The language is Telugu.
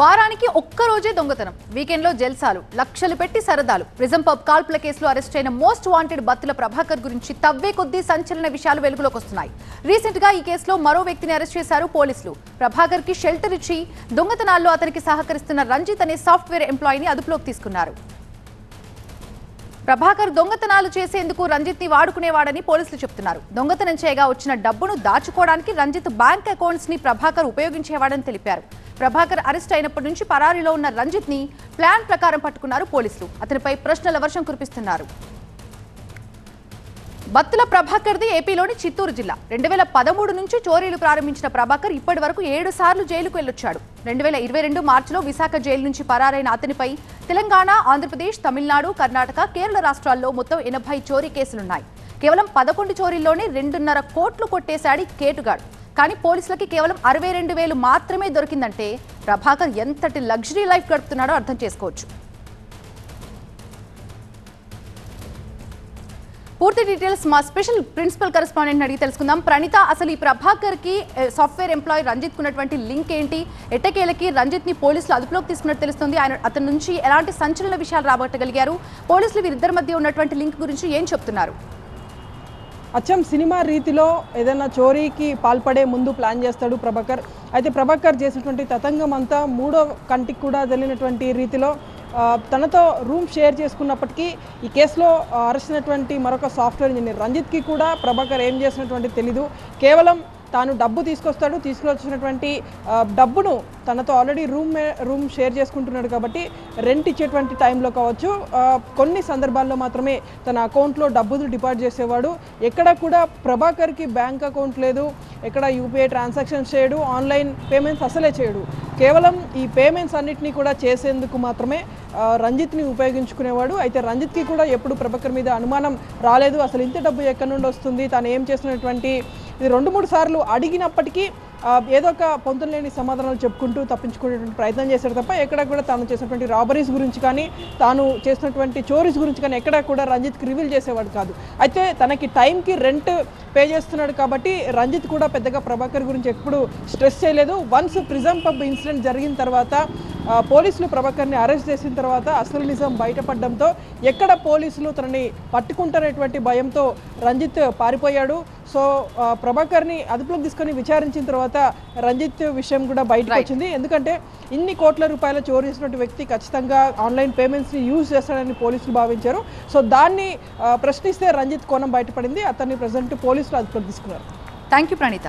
వారానికి ఒక్క రోజే దొంగతనం. వీకెండ్లో జల్సాలు లక్షలు పెట్టి సరదాలు. ప్రిజం పబ్ కాల్పుల కేసులో అరెస్ట్ అయిన మోస్ట్ వాంటెడ్ బత్తుల ప్రభాకర్ గురించి తవ్వే కొద్దీ సంచలన విషయాలు వెలుగులోకి వస్తున్నాయి రీసెంట్గా ఈ కేసులో మరో వ్యక్తిని అరెస్ట్ చేశారు పోలీసులు. ప్రభాకర్కి షెల్టర్ ఇచ్చి దొంగతనాల్లో అతనికి సహకరిస్తున్న రంజిత్ అనే సాఫ్ట్వేర్ ఎంప్లాయీని అదుపులోకి తీసుకున్నారు. ప్రభాకర్ దొంగతనాలు చేసేందుకు రంజిత్ని వాడుకునేవాడని పోలీసులు చెప్తున్నారు. దొంగతనం చేయగా వచ్చిన డబ్బును దాచుకోవడానికి రంజిత్ బ్యాంక్ అకౌంట్స్ని ప్రభాకర్ ఉపయోగించేవాడని తెలిపారు. ప్రభాకర్ అరెస్ట్ అయినప్పటి నుంచి పరారీలో ఉన్న రంజిత్ని ప్లాన్ ప్రకారం పట్టుకున్నారు పోలీసులు. అతనిపై ప్రశ్నల వర్షం కురిపిస్తున్నారు. బత్తుల ప్రభాకర్ది ఏపీలోని చిత్తూరు జిల్లా. రెండు వేల పదమూడు నుంచి చోరీలు ప్రారంభించిన ప్రభాకర్ ఇప్పటి వరకు ఏడు సార్లు జైలుకు వెళ్ళొచ్చాడు. రెండు వేల ఇరవై రెండు మార్చిలో విశాఖ జైలు నుంచి పరారైన అతనిపై తెలంగాణ ఆంధ్రప్రదేశ్ తమిళనాడు కర్ణాటక కేరళ రాష్ట్రాల్లో మొత్తం ఎనభై చోరీ కేసులున్నాయి. కేవలం పదకొండు చోరీల్లోనే రెండున్నర కోట్లు కొట్టేశాడు కేటుగాడు. కానీ పోలీసులకి కేవలం అరవై రెండు వేలు మాత్రమే దొరికిందంటే ప్రభాకర్ ఎంతటి లగ్జరీ లైఫ్ గడుపుతున్నాడో అర్థం చేసుకోవచ్చు. పూర్తి డీటెయిల్స్ మా స్పెషల్ ప్రిన్సిపల్ కరెస్పాండెంట్ అడిగి తెలుసుకుందాం. ప్రణిత అసలు ఈ ప్రభాకర్కి సాఫ్ట్వేర్ ఎంప్లాయీ రంజిత్ ఉన్నటువంటి లింక్ ఏంటి? ఎట్టకేలకి రంజిత్ని పోలీసులు అదుపులోకి తీసుకున్నట్టు తెలుస్తుంది. ఆయన అతని నుంచి ఎలాంటి సంచలన విషయాలు రాబట్టగలిగారు? పోలీసులు వీరిద్దరి మధ్య ఉన్నటువంటి లింక్ గురించి ఏం చెప్తున్నారు? అచ్చం సినిమా రీతిలో ఏదైనా చోరీకి పాల్పడే ముందు ప్లాన్ చేస్తాడు ప్రభాకర్. అయితే ప్రభాకర్ చేసినటువంటి తతంగం అంతా మూడో కంటికి కూడా తెలియనటువంటి రీతిలో తనతో రూమ్ షేర్ చేసుకున్నప్పటికీ ఈ కేసులో ఆ, అరెస్ట్ అయినటువంటి మరొక సాఫ్ట్వేర్ ఇంజనీర్ రంజిత్కి కూడా ప్రభాకర్ ఏం చేసినటువంటి తెలీదు. కేవలం తాను డబ్బు తీసుకొస్తాడు తీసుకొచ్చినటువంటి డబ్బును తనతో ఆల్రెడీ రూమ్ రూమ్ షేర్ చేసుకుంటున్నాడు కాబట్టి రెంట్ ఇచ్చేటువంటి టైంలో కావచ్చు కొన్ని సందర్భాల్లో మాత్రమే తన అకౌంట్లో డబ్బులు డిపాజిట్ చేసేవాడు. ఎక్కడ కూడా ప్రభాకర్కి బ్యాంక్ అకౌంట్ లేదు ఎక్కడ యూపీఐ ట్రాన్సాక్షన్స్ చేయడు ఆన్లైన్ పేమెంట్స్ అసలే చేయడు. కేవలం ఈ పేమెంట్స్ అన్నింటినీ కూడా చేసేందుకు మాత్రమే రంజిత్ని ఉపయోగించుకునేవాడు. అయితే రంజిత్కి కూడా ఎప్పుడు ప్రభాకర్ మీద అనుమానం రాలేదు. అసలు ఇంత డబ్బు ఎక్కడి నుండి వస్తుంది? తను ఏం చేసినటువంటి ఇది రెండు మూడు సార్లు అడిగినప్పటికీ ఏదో ఒక పొంతం లేని సమాధానాలు చెప్పుకుంటూ తప్పించుకునేటువంటి ప్రయత్నం చేశారు తప్ప ఎక్కడ కూడా తాను చేసినటువంటి రాబరీస్ గురించి కానీ తాను చేసినటువంటి చోరీస్ గురించి కానీ ఎక్కడ కూడా రంజిత్కి రివీల్ చేసేవాడు కాదు. అయితే తనకి టైంకి రెంట్ పే చేస్తున్నాడు కాబట్టి రంజిత్ కూడా పెద్దగా ప్రభాకర్ గురించి ఎప్పుడు స్ట్రెస్ చేయలేదు. వన్స్ ప్రిజం పబ్ ఇన్సిడెంట్ జరిగిన తర్వాత పోలీసులు ప్రభాకర్ని అరెస్ట్ చేసిన తర్వాత అసలు నిజం బయటపడడంతో ఎక్కడ పోలీసులు తనని పట్టుకుంటారనేటువంటి భయంతో రంజిత్ పారిపోయాడు. సో ప్రభాకర్ని అదుపులోకి తీసుకొని విచారించిన తర్వాత రంజిత్ విషయం కూడా బయటకు వచ్చింది. ఎందుకంటే ఇన్ని కోట్ల రూపాయల చోరీ చేసినటువంటి వ్యక్తి ఖచ్చితంగా ఆన్లైన్ పేమెంట్స్ని యూజ్ చేస్తాడని పోలీసులు భావించారు. సో దాన్ని ప్రశ్నిస్తే రంజిత్ కోణం బయటపడింది. అతన్ని ప్రజెంట్ పోలీసులు అదుపులోకి తీసుకున్నారు. Thank you Praneetha.